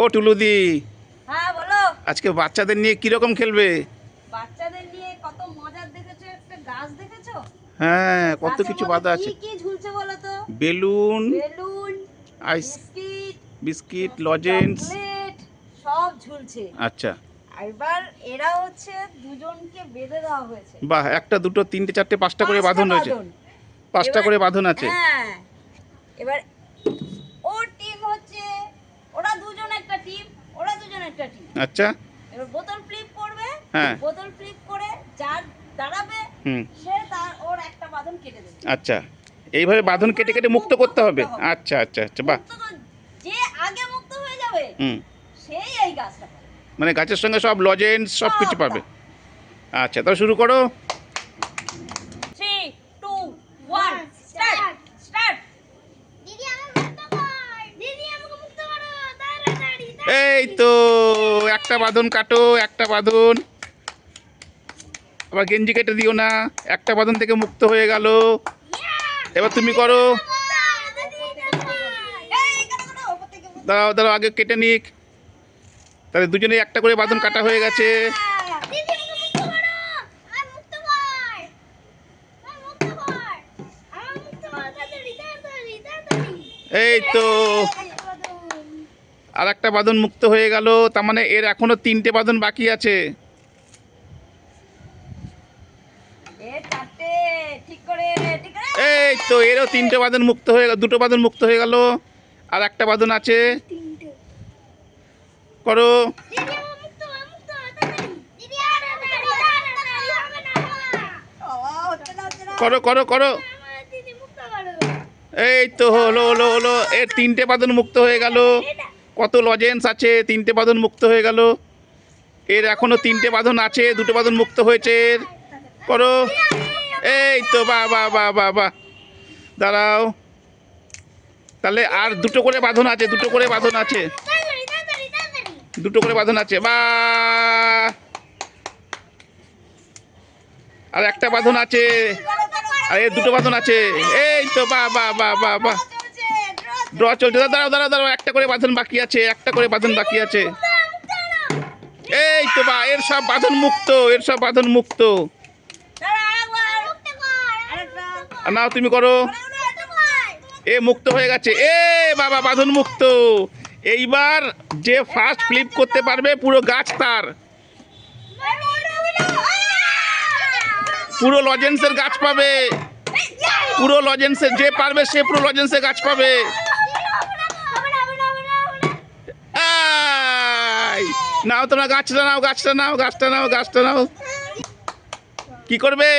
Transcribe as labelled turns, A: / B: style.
A: ও টুলুদি।
B: হ্যাঁ বলো।
A: আজকে বাচ্চাদের নিয়ে কীরকম খেলবে?
B: বাচ্চাদের নিয়ে কত মজার দেখেছ? একটা গাছ দেখেছ?
A: হ্যাঁ কত কিছু বাধা আছে।
B: কি কি ঝুলছে বলো তো?
A: Balloon
B: balloon
A: ice
B: biscuit
A: biscuit lozenges.
B: সব ঝুলছে।
A: আচ্ছা।
B: এবার এরা হচ্ছে দুজনকে বেঁধে দেওয়া হয়েছে।
A: বাহ একটা দুটো তিনটে চারটে পাঁচটা করে বাঁধন রয়েছে পাঁচটা করে বাঁধন আছে।
B: হ্যাঁ। এবার ওর টিম হচ্ছে ওরা দুজন একটা টিম
A: আচ্ছা।
B: এবার বোতল ফ্লিপ করবে
A: হ্যাঁ।
B: বোতল ফ্লিপ করে যার দাঁড়াবে
A: হুম।
B: সে তার ওর একটা বাঁধন কেটে দেবে।
A: আচ্ছা। এইভাবে বাঁধন কেটে কেটে মুক্ত করতে হবে? আচ্ছা আচ্ছা আচ্ছা বাহ।
B: যে আগে মুক্ত হয়ে যাবে
A: হুম।
B: সেই এই গাছটা
A: মানে গাছের সঙ্গে সব লজেন্স সব কিছু পাবে। আচ্ছা তাহলে শুরু করো।
B: Three two one start start
C: দিদি আমাকে মুক্ত কর। দিদি আমাকে মুক্ত করো। তাড়াতাড়ি।
A: এই তো। একটা বাঁধন কাটো, একটা বাঁধন। আবার গেঞ্জি কেটে দিও না, একটা বাঁধন থেকে মুক্ত হয়ে গেল। এবার তুমি করো। দাঁড়াও দাঁড়াও, আগে কেটে নিক। তাহলে দুজনে একটা করে বাঁধন কাটা হয়ে গেছে। এই তো। আর একটা বাঁধন মুক্ত হয়ে গেল তার মানে এর এখনও তিনটে বাঁধন বাকি আছে।
B: এ চারটে ঠিক করে ঠিক করে।
A: এই তো এরও তিনটে বাঁধন মুক্ত হয়ে গেল দুটো বাঁধন মুক্ত হয়ে গেল আর একটা বাঁধন আছে। করো।
C: দিদি আমাকে মুক্ত কর মুক্ত কর
A: করো এই তো হলো হলো হলো এর তিনটে বাঁধন মুক্ত হয়ে গেল। কত লজেন্স আছে, তিনটে বাঁধন মুক্ত হয়ে গেল। এর এখনও তিনটে বাঁধন আছে, দুটো বাঁধন মুক্ত হয়েছে। এর করো। এই তো, বা বা বা বা বা। দাঁড়াও। তাহলে আর দুটো করে বাঁধন আছে, দুটো করে বাঁধন আছে। দুটো করে বাঁধন আছে, বা। আর একটা বাঁধন আছে। আর এর দুটো বাঁধন আছে। এই তো, বা বা বা বা বা।
B: ড্র
A: চলছে। দাঁড়াও দাঁড়াও দাঁড়াও একটা করে বাঁধন বাকি আছে, একটা করে বাঁধন বাকি আছে। এই তো বা, এর সব বাঁধন মুক্ত, এর সব বাঁধন মুক্ত। নাও, তুমি
C: করো।
A: এ, মুক্ত হয়ে গেছে। এ, বাবা, বাঁধন মুক্ত। এইবার যে ফার্স্ট ফ্লিপ করতে পারবে, পুরো গাছ তার। পুরো লজেন্সের গাছ পাবে। পুরো লজেন্সের যে পারবে, সে পুরো লজেন্সের গাছ পাবে। আই! নাও তোমরা গাছটা নাও গাছটা নাও গাছটা নাও গাছটা নাও কি করবে